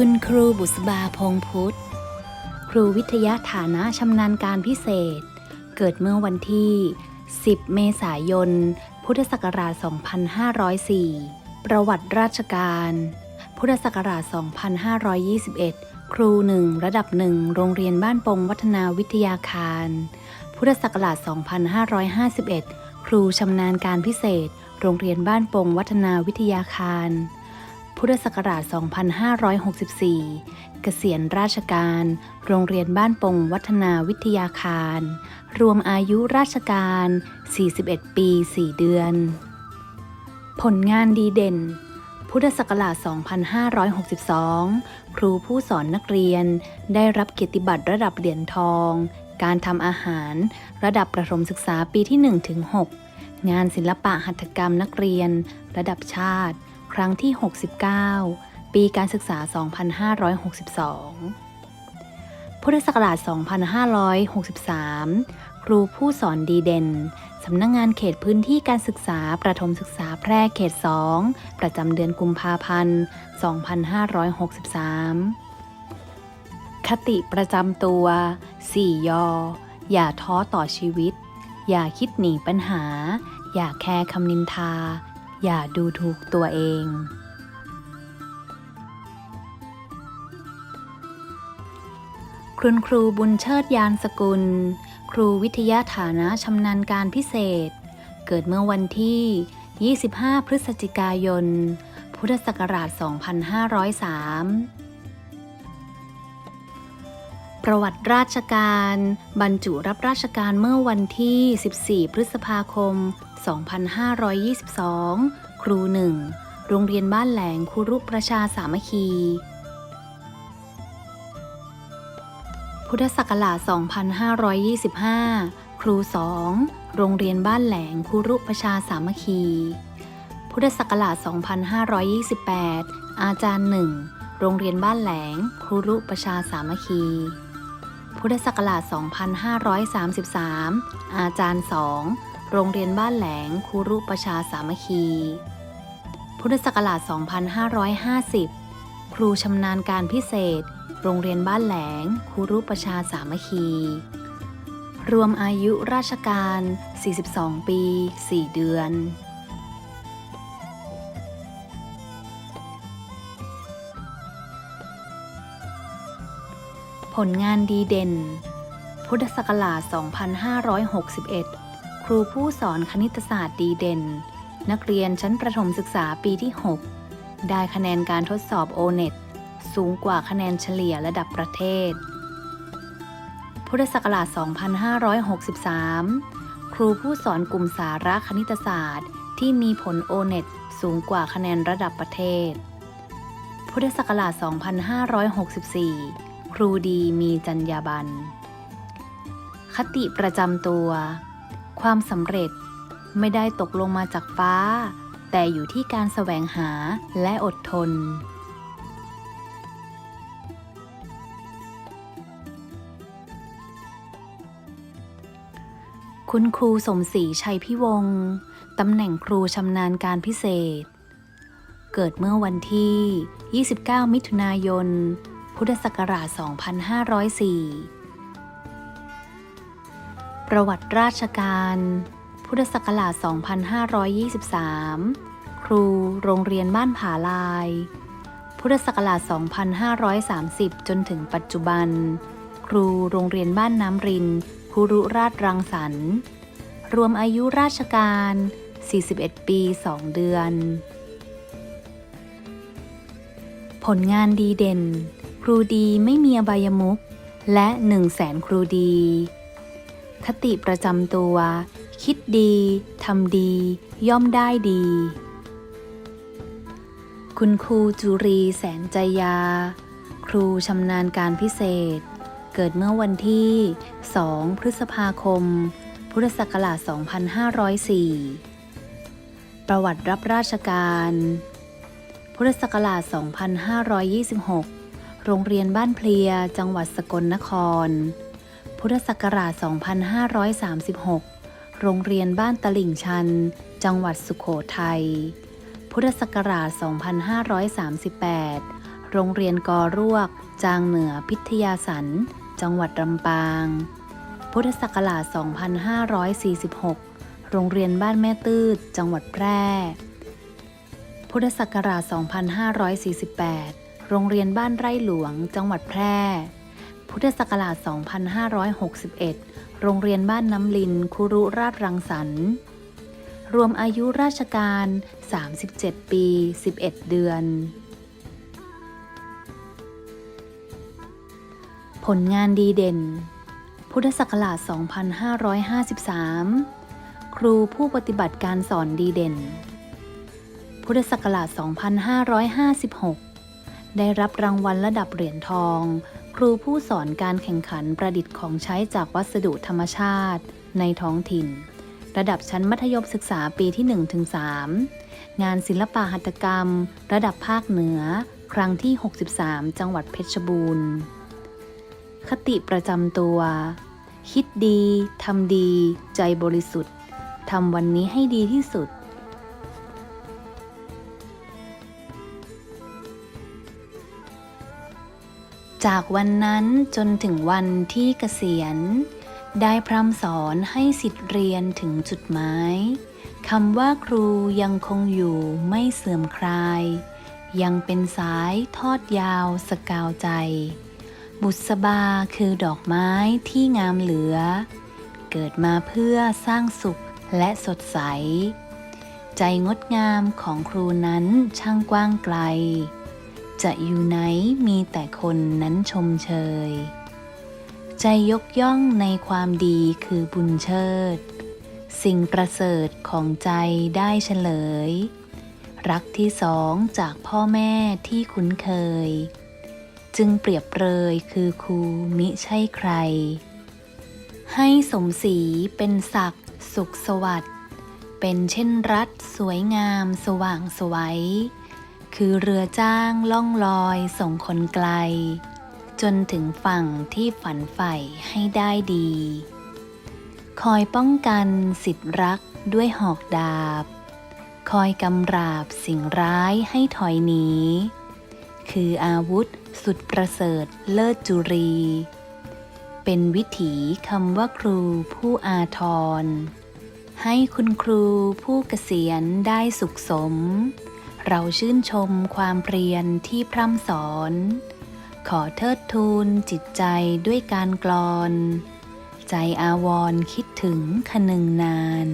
คุณครูบุษบาพงพุทธ ครูวิทยาฐานะชำนาญการพิเศษ เกิดเมื่อวันที่ 10 เมษายน พุทธศักราช 2504 ประวัติราชการ พุทธศักราช 2521 ครูหนึ่งระดับหนึ่งโรงเรียนบ้านปงวัฒนาวิทยาคาร พุทธศักราช 2551 ครูชำนาญการพิเศษ โรงเรียนบ้านปงวัฒนาวิทยาคาร พุทธศักราช 2564 เกษียณราชการ โรงเรียนบ้านปงวัฒนาวิทยาคาร รวมอายุราชการ 41 ปี 4 เดือน ผลงานดีเด่น พุทธศักราช 2562 ครูผู้สอนนักเรียนได้รับเกียรติบัตรระดับเหรียญทอง การทำอาหาร ระดับประถมศึกษาปีที่ 1-6 งานศิลปะหัตถกรรมนักเรียน ระดับชาติ ครั้งที่ 69 ปีการศึกษา 2562 พุทธศักราช 2563 ครูผู้สอนดีเด่น สำนักงงานเขตพื้นที่การศึกษาประถมศึกษาแพร่เขต 2 ประจำเดือนกุมภาพันธ์ 2563 คติประจำตัว 4 ยอ อย่าท้อต่อชีวิต อย่าคิดหนีปัญหา อย่าแคร์คำนินทา อย่าดูถูกตัวเอง คุณครูบุญเชิดยานสกุล ครูวิทยาฐานะชำนาญการพิเศษ เกิดเมื่อวันที่ 25 พฤศจิกายน พุทธศักราช 2503 ประวัติราชการ บรรจุรับราชการเมื่อวันที่ 14 พฤษภาคม 2522 ครูหนึ่งโรงเรียนบ้านแหลงครูรุประชาสามัคคี พุทธศักราช 2525 ครู2โรงเรียนบ้านแหลงครูรุประชาสามัคคี พุทธศักราช 2528 อาจารย์หนึ่งโรงเรียนบ้านแหลงครูรุประชาสามัคคี พุทธศักราช 2533 อาจารย์2 โรงเรียนบ้านแหลงครูรุประชาสามัคคี พุทธศักราช 2550 ครูชำนาญการพิเศษ โรงเรียนบ้านแหลงครูรุประชาสามัคคี รวมอายุราชการ 42 ปี 4 เดือนผลงานดีเด่น พุทธศักราช 2561 ครูผู้สอนคณิตศาสตร์ดีเด่น นักเรียนชั้นประถมศึกษาปีที่ 6 ได้คะแนนการทดสอบโอเน็ตสูงกว่าคะแนนเฉลี่ยระดับประเทศ พุทธศักราช 2563 ครูผู้สอนกลุ่มสาระคณิตศาสตร์ ที่มีผลโอเน็ตสูงกว่าคะแนนระดับประเทศ พุทธศักราช 2564 ครูดีมีจรรยาบรรณคติประจำตัว ความสำเร็จไม่ได้ตกลงมาจากฟ้า แต่อยู่ที่การแสวงหาและอดทน คุณครูสมศรีชัยพิวงศ์ตำแหน่งครูชำนาญการพิเศษ เกิดเมื่อวันที่ 29 มิถุนายน พุทธศักราช 2504 ประวัติราชการ พุทธศักราช 2523 ครูโรงเรียนบ้านผาลาย พุทธศักราช 2530 จนถึงปัจจุบัน ครูโรงเรียนบ้านน้ำรินคุรุราชรังสรรค์ รวมอายุราชการ 41 ปี 2 เดือน ผลงานดีเด่น ครูดีไม่มีอบายมุขและ 1 0 0 0 0แสนครูดี คติประจำตัว คิดดี ทำดี ย่อมได้ดี คุณครูจุรีแสนใจยา ครูชำนาญการพิเศษ เกิดเมื่อวันที่ 2 พฤษภาคม พุทธศักราช 2504 ประวัติรับราชการ พุทธศักราช 2526 โรงเรียนบ้านเพลีย จังหวัดสกลนคร พุทธศักราช 2536 โรงเรียนบ้านตลิ่งชัน จังหวัดสุโขทัย พุทธศักราช 2538 โรงเรียนกอรวก จางเหนือพิทยาสัน จังหวัดลำปาง พุทธศักราช 2546 โรงเรียนบ้านแม่ตืด จังหวัดแพร่ พุทธศักราช 2548 โรงเรียนบ้านไร่หลวง จังหวัดแพร่ พุทธศักราช 2561 โรงเรียนบ้านน้ำลิน คุรุราชรังสรรค์ รวมอายุราชการ 37 ปี 11 เดือน ผลงานดีเด่น พุทธศักราช 2553 ครูผู้ปฏิบัติการสอนดีเด่น พุทธศักราช 2556 ได้รับรางวัลระดับเหรียญทอง ครูผู้สอนการแข่งขันประดิษฐ์ของใช้จากวัสดุธรรมชาติ ในท้องถิ่น ระดับชั้นมัธยมศึกษาปีที่ 1-3 งานศิลปะหัตถกรรม ระดับภาคเหนือ ครั้งที่ 63 จังหวัดเพชรบูรณ์ คติประจำตัว คิดดี ทำดี ใจบริสุทธิ์ทำวันนี้ให้ดีที่สุด จากวันนั้นจนถึงวันที่เกษียณ ได้พร่ำสอนให้สิทธิ์เรียนถึงจุดหมายคำว่าครูยังคงอยู่ไม่เสื่อมคลาย ยังเป็นสายทอดยาวสกาวใจ บุษบาคือดอกไม้ที่งามเหลือ เกิดมาเพื่อสร้างสุขและสดใส ใจงดงามของครูนั้นช่างกว้างไกล จะอยู่ไหนมีแต่คนนั้นชมเชย ใจยกย่องในความดีคือบุญเชิด สิ่งประเสริฐของใจได้เฉลย รักที่สองจากพ่อแม่ที่คุ้นเคย จึงเปรียบเปรยคือครูมิใช่ใคร ให้สมศรีเป็นศักดิ์สุขสวัสดิ์เป็นเช่นรัฐสวยงามสว่างสวัย คือเรือจ้างล่องลอยส่งคนไกล จนถึงฝั่งที่ฝันใฝ่ให้ได้ดี คอยป้องกันสิทธิรักด้วยหอกดาบ คอยกำราบสิ่งร้ายให้ถอยหนี คืออาวุธสุดประเสริฐเลิศจุรี เป็นวิถีคำว่าครูผู้อาทร ให้คุณครูผู้เกษียณได้สุขสม เราชื่นชมความเพียรที่พร่ำสอน ขอเทิดทูนจิตใจด้วยการกลอน ใจอาวรคิดถึงคนึงนาน